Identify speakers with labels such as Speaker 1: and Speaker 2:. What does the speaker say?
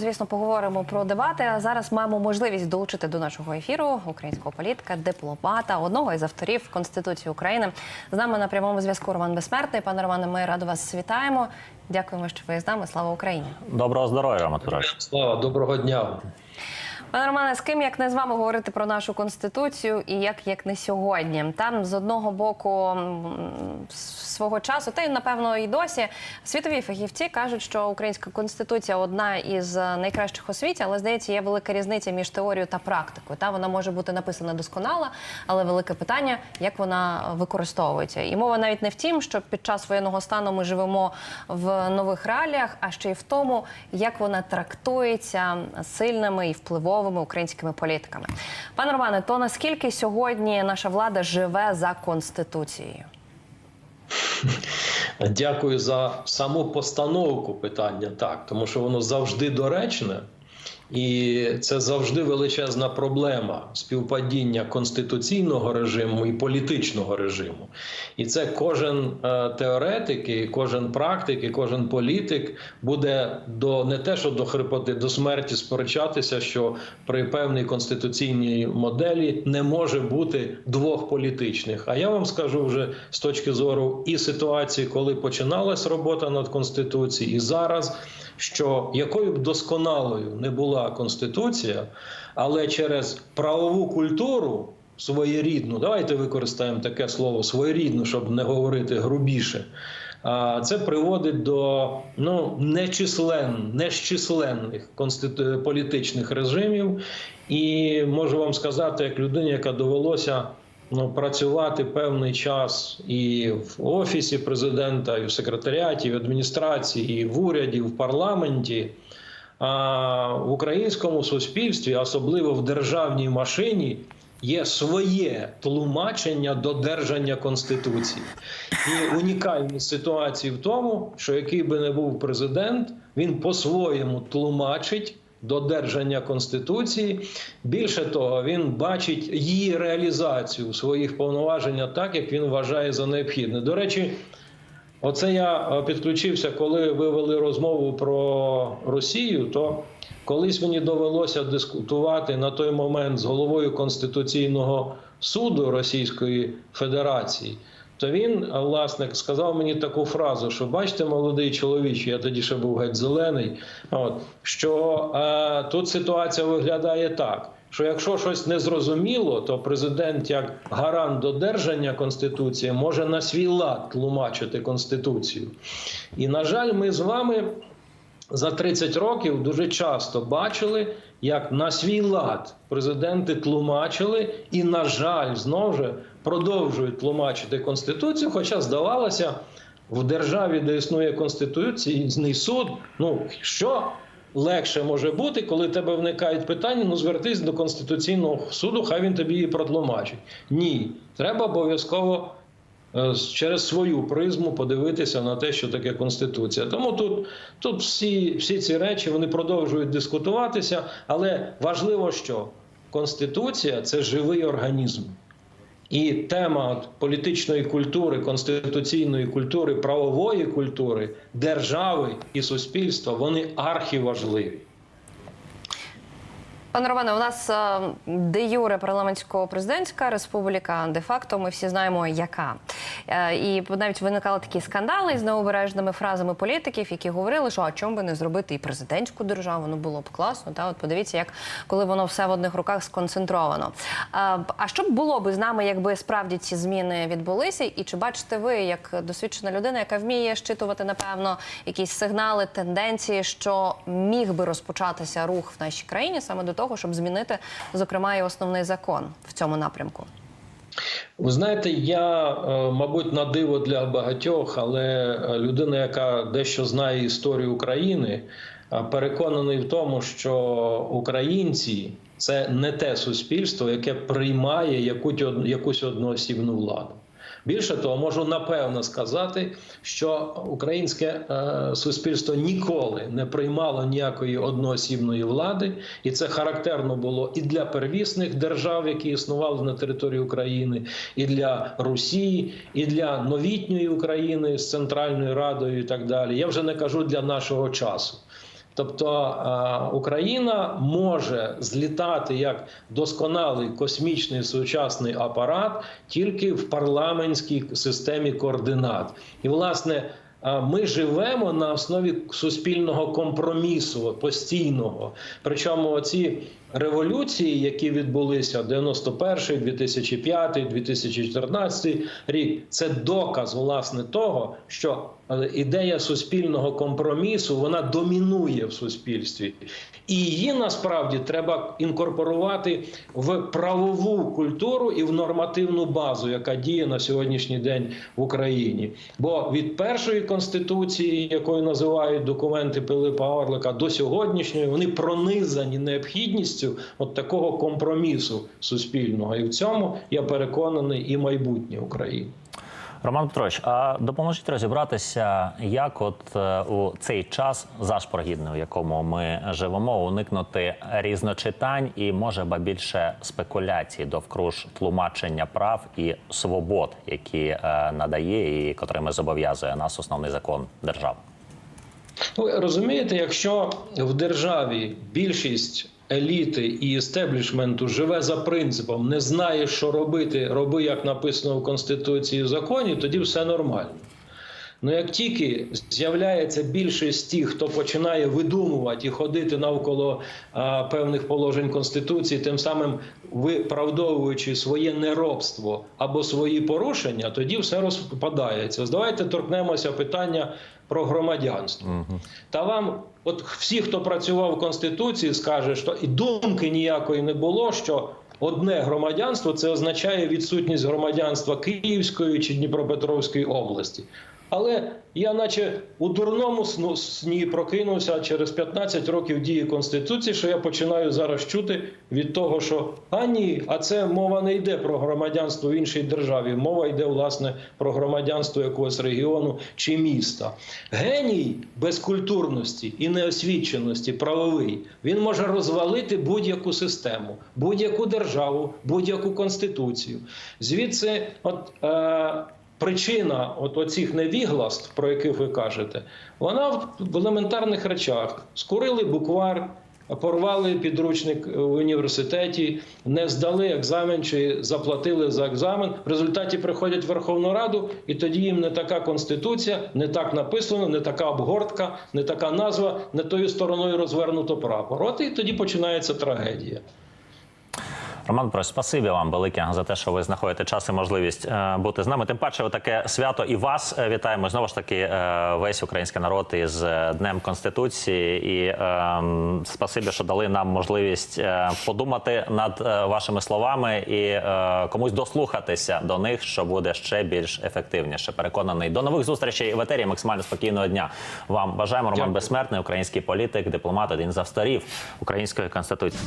Speaker 1: Звісно, поговоримо про дебати. А зараз маємо можливість долучити до нашого ефіру українського політика, дипломата, одного із авторів Конституції України. З нами на прямому зв'язку Роман Безсмертний. Пане Романе, ми радо вас вітаємо. Дякуємо, що ви з нами. Слава Україні.
Speaker 2: Доброго здоров'я, Матураш.
Speaker 3: Слава, доброго дня.
Speaker 1: Пане Романе, з ким як не з вами говорити про нашу конституцію, і як як не сьогодні? Там з одного боку свого часу, та й напевно і досі світові фахівці кажуть, що українська конституція одна із найкращих у світі, але здається, є велика різниця між теорією та практикою. Та вона може бути написана досконало, але велике питання, як вона використовується. І мова навіть не в тім, що під час воєнного стану ми живемо в нових реаліях, а ще й в тому, як вона трактується сильними і впливовими українськими політиками. Пане Романе, то наскільки сьогодні наша влада живе за конституцією?
Speaker 3: Дякую за саму постановку питання, так, тому що воно завжди доречне. І це завжди величезна проблема співпадіння конституційного режиму і політичного режиму. І це кожен е, теоретик, і кожен практик, і кожен політик буде до не те, що до хрипоти, до смерті сперечатися, що при певній конституційній моделі не може бути двох політичних. А я вам скажу вже з точки зору і ситуації, коли починалась робота над конституцією, і зараз що якою б досконалою не була конституція, але через правову культуру своєрідну, давайте використаємо таке слово своєрідну, щоб не говорити грубіше. Це приводить до ну нечислен, нещисленних конститу... політичних режимів, і можу вам сказати, як людині, яка довелося ну, працювати певний час і в офісі президента, і в секретаріаті, і в адміністрації, і в уряді, і в парламенті. А в українському суспільстві, особливо в державній машині, є своє тлумачення додержання конституції. І унікальність ситуації в тому, що який би не був президент, він по-своєму тлумачить додержання конституції. Більше того, він бачить її реалізацію своїх повноважень так, як він вважає за необхідне. До речі, оце я підключився, коли ви вели розмову про Росію. То колись мені довелося дискутувати на той момент з головою Конституційного суду Російської Федерації. То він, власник, сказав мені таку фразу, що бачите, молодий чоловіче, я тоді ще був геть зелений. От що е, тут ситуація виглядає так. Що якщо щось незрозуміло, то президент, як гарант додержання конституції, може на свій лад тлумачити конституцію. І на жаль, ми з вами за 30 років дуже часто бачили, як на свій лад президенти тлумачили, і, на жаль, знову ж продовжують тлумачити конституцію. Хоча здавалося, в державі, де існує конституційний суд, ну що легше може бути, коли тебе виникають питання, ну звертись до конституційного суду, хай він тобі її протлумачить. Ні, треба обов'язково. Через свою призму подивитися на те, що таке конституція. Тому тут тут всі всі ці речі вони продовжують дискутуватися, але важливо, що конституція це живий організм. І тема політичної культури, конституційної культури, правової культури, держави і суспільства вони архіважливі.
Speaker 1: Пане Романе, у нас е, де юре парламентсько-президентська республіка, де факто ми всі знаємо, яка Е, і навіть виникали такі скандали з необережними фразами політиків, які говорили, що а чому би не зробити і президентську державу, ну було б класно. Та от подивіться, як коли воно все в одних руках сконцентровано. А, а що б було би з нами, якби справді ці зміни відбулися? І чи бачите ви, як досвідчена людина, яка вміє щитувати напевно якісь сигнали, тенденції, що міг би розпочатися рух в нашій країні саме до того, щоб змінити зокрема і основний закон в цьому напрямку?
Speaker 3: Ви знаєте, я, мабуть, на диво для багатьох, але людина, яка дещо знає історію України, переконаний в тому, що українці це не те суспільство, яке приймає якусь одноосібну владу. Більше того, можу напевно сказати, що українське е, суспільство ніколи не приймало ніякої одноосібної влади, і це характерно було і для первісних держав, які існували на території України, і для Росії, і для новітньої України з Центральною Радою, і так далі. Я вже не кажу для нашого часу. Тобто е, Україна може злітати як досконалий космічний сучасний апарат тільки в парламентській системі координат. І власне. е, Ми живемо на основі суспільного компромісу постійного. Причому ці революції, які відбулися 91, 2005, 2014 рік, це доказ власне того, що е, ідея суспільного компромісу вона домінує в суспільстві, і її насправді треба інкорпорувати в правову культуру і в нормативну базу, яка діє на сьогоднішній день в Україні. Бо від першої конституції, якою називають документи Пилипа Орлика, до сьогоднішньої вони пронизані необхідністю от такого компромісу суспільного. І в цьому я переконаний і майбутнє України.
Speaker 2: Роман Петрович, а допоможіть розібратися, як от е, у цей час зашпоргідний, у якому ми живемо, уникнути різночитань і може ба більше спекуляцій довкруж тлумачення прав і свобод, які е, надає і котрими зобов'язує нас основний закон держави.
Speaker 3: Ну, ви розумієте, якщо в державі більшість еліти і естеблішменту живе за принципом не знає, що робити, роби, як написано в Конституції в законі, тоді все нормально. Ну як тільки з'являється більшість тих, хто починає видумувати і ходити навколо а, певних положень конституції, тим самим виправдовуючи своє неробство або свої порушення, тоді все розпадається. Давайте торкнемося питання про громадянство. Та вам, от всі, хто працював в конституції, скаже, що і думки ніякої не було, що. Одне громадянство це означає відсутність громадянства Київської чи Дніпропетровської області. Але я, наче у дурному сні, прокинувся через 15 років дії Конституції, що я починаю зараз чути від того, що а ні, а це мова не йде про громадянство в іншій державі. Мова йде власне про громадянство якогось регіону чи міста. Геній безкультурності і неосвіченості правовий він може розвалити будь-яку систему, будь-яку державу, будь-яку конституцію. Звідси, от. Е- Причина от оцих невігластв, про яких ви кажете, вона в елементарних речах. Скурили буквар, порвали підручник в університеті, не здали екзамен чи заплатили за екзамен. В результаті приходять в Верховну Раду, і тоді їм не така конституція, не так написано, не така обгортка, не така назва, не тою стороною розвернуто прапор. От і тоді починається трагедія.
Speaker 2: Роман Петрович, спасибі вам велике за те, що ви знаходите час і можливість е, бути з нами. Тим паче, таке свято і вас е, вітаємо. Знову ж таки, е, весь український народ із Днем Конституції. І е, спасибі, що дали нам можливість подумати над вашими словами і е, комусь дослухатися до них, що буде ще більш ефективніше. Переконаний до нових зустрічей в етері. Максимально спокійного дня вам бажаємо. Роман
Speaker 3: Дякую.
Speaker 2: Безсмертний, український політик, дипломат, один з авторів української конституції.